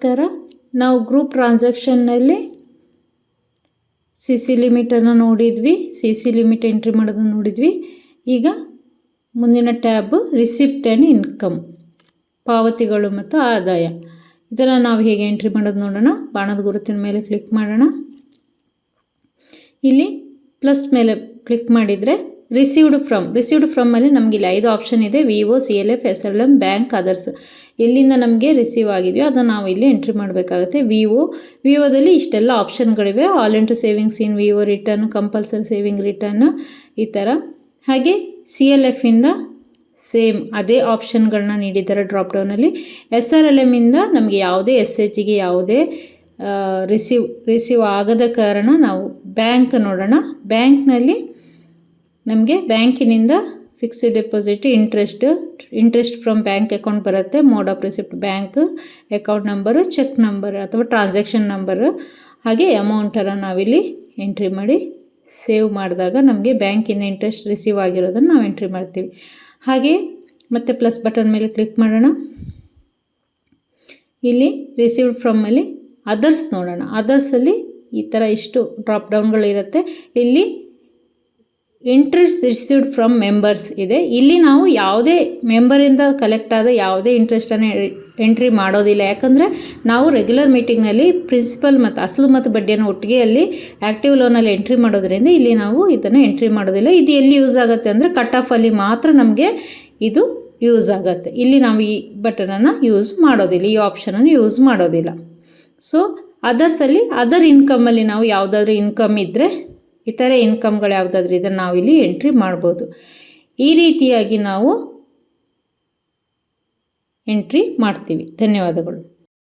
ನಮಸ್ಕಾರ ನಾವು ಗ್ರೂಪ್ ಟ್ರಾನ್ಸಾಕ್ಷನ್ನಲ್ಲಿ ಸಿ ಸಿ ಲಿಮಿಟನ್ನು ನೋಡಿದ್ವಿ. ಸಿ ಸಿ ಲಿಮಿಟ್ ಎಂಟ್ರಿ ಮಾಡೋದನ್ನು ನೋಡಿದ್ವಿ. ಈಗ ಮುಂದಿನ ಟ್ಯಾಬ್ ರಿಸಿಪ್ಟ್ ಆ್ಯಂಡ್ ಇನ್ಕಮ್ ಪಾವತಿಗಳು ಮತ್ತು ಆದಾಯ. ಇದನ್ನು ನಾವು ಹೇಗೆ ಎಂಟ್ರಿ ಮಾಡೋದು ನೋಡೋಣ. ಬಾಣದ ಗುರುತಿನ ಮೇಲೆ ಕ್ಲಿಕ್ ಮಾಡೋಣ. ಇಲ್ಲಿ ಪ್ಲಸ್ ಮೇಲೆ ಕ್ಲಿಕ್ ಮಾಡಿದರೆ ರಿಸೀವ್ಡ್ ಫ್ರಮ್ ರಿಸೀವ್ಡ್ ಫ್ರಮ್ ಅಲ್ಲಿ ನಮಗೆ ಇಲ್ಲಿ ಐದು ಆಪ್ಷನ್ ಇದೆ V O C L F S L M bank others ಎಲ್ಲಿಂದ ನಮಗೆ ರಿಸೀವ್ ಆಗಿದೆಯೋ ಅದನ್ನು ನಾವು ಇಲ್ಲಿ ಎಂಟ್ರಿ ಮಾಡಬೇಕಾಗುತ್ತೆ. ವಿ ಒ ವಿ ಇಷ್ಟೆಲ್ಲ ಆಪ್ಷನ್ಗಳಿವೆ all into savings in V O return compulsory saving return ಈ ಥರ ಹಾಗೆ ಸಿ ಎಲ್ ಎಫಿಂದ ಸೇಮ್ ಅದೇ ಆಪ್ಷನ್ಗಳನ್ನ ನೀಡಿದ್ದಾರೆ ಡ್ರಾಪ್ ಡೌನಲ್ಲಿ ಎಸ್ ಆರ್ ಎಲ್ ಎಮ್ಮಿಂದ ನಮಗೆ ಯಾವುದೇ ಎಸ್ಗೆ ಯಾವುದೇ ರಿಸೀವ್ ರಿಸೀವ್ ಆಗದ ಕಾರಣ ನಾವು ಬ್ಯಾಂಕ್ ನೋಡೋಣ. ಬ್ಯಾಂಕ್ನಲ್ಲಿ ನಮಗೆ ಬ್ಯಾಂಕಿನಿಂದ fixed deposit interest interest from bank account ಬರುತ್ತೆ. Mode of receipt bank account number cheque number ಅಥವಾ ಟ್ರಾನ್ಸಾಕ್ಷನ್ ನಂಬರ್ ಹಾಗೆ ಅಮೌಂಟನ್ನು ನಾವಿಲ್ಲಿ ಎಂಟ್ರಿ ಮಾಡಿ ಸೇವ್ ಮಾಡಿದಾಗ ನಮಗೆ ಬ್ಯಾಂಕಿಂದ ಇಂಟ್ರೆಸ್ಟ್ ರಿಸೀವ್ ಆಗಿರೋದನ್ನು ನಾವು ಎಂಟ್ರಿ ಮಾಡ್ತೀವಿ. ಹಾಗೆ ಮತ್ತೆ ಪ್ಲಸ್ ಬಟನ್ ಮೇಲೆ ಕ್ಲಿಕ್ ಮಾಡೋಣ. ಇಲ್ಲಿ ರಿಸೀವ್ಡ್ ಫ್ರಮ್ಮಲ್ಲಿ ಅದರ್ಸ್ ನೋಡೋಣ. ಅದರ್ಸಲ್ಲಿ ಈ ಥರ ಇಷ್ಟು ಡ್ರಾಪ್ ಡೌನ್ಗಳಿರುತ್ತೆ ಇಲ್ಲಿ ಇಂಟ್ರೆಸ್ಟ್ ರಿಸೀವ್ಡ್ ಫ್ರಮ್ ಮೆಂಬರ್ಸ್ ಇದೆ. ಇಲ್ಲಿ ನಾವು ಯಾವುದೇ ಮೆಂಬರಿಂದ ಕಲೆಕ್ಟ್ ಆದ ಯಾವುದೇ ಇಂಟ್ರೆಸ್ಟನ್ನು ಎಂಟ್ರಿ ಮಾಡೋದಿಲ್ಲ. ಯಾಕಂದರೆ ನಾವು ರೆಗ್ಯುಲರ್ ಮೀಟಿಂಗ್ನಲ್ಲಿ ಪ್ರಿನ್ಸಿಪಲ್ ಮತ್ತು ಅಸಲು ಮತ್ತು ಬಡ್ಡಿಯನ್ನು ಒಟ್ಟಿಗೆ ಅಲ್ಲಿ ಆ್ಯಕ್ಟಿವ್ ಲೋನಲ್ಲಿ ಎಂಟ್ರಿ ಮಾಡೋದ್ರಿಂದ ಇಲ್ಲಿ ನಾವು ಇದನ್ನು ಎಂಟ್ರಿ ಮಾಡೋದಿಲ್ಲ. ಇದು ಎಲ್ಲಿ ಯೂಸ್ ಆಗುತ್ತೆ ಅಂದರೆ ಕಟ್ ಆಫಲ್ಲಿ ಮಾತ್ರ ನಮಗೆ ಇದು ಯೂಸ್ ಆಗುತ್ತೆ. ಇಲ್ಲಿ ನಾವು ಈ ಬಟನನ್ನು ಯೂಸ್ ಮಾಡೋದಿಲ್ಲ. ಈ ಆಪ್ಷನನ್ನು ಯೂಸ್ ಮಾಡೋದಿಲ್ಲ. ಸೊ ಅದರ್ಸಲ್ಲಿ ಅದರ್ ಇನ್ಕಮಲ್ಲಿ ನಾವು ಯಾವುದಾದ್ರೂ ಇನ್ಕಮ್ ಇದ್ದರೆ ಇತರೆ ಇನ್ಕಮ್ಗಳು ಯಾವುದಾದ್ರೂ ಇದನ್ನು ಇಲ್ಲಿ ಎಂಟ್ರಿ ಮಾಡ್ಬೋದು. ಈ ರೀತಿಯಾಗಿ ನಾವು ಎಂಟ್ರಿ ಮಾಡ್ತೀವಿ. ಧನ್ಯವಾದಗಳು.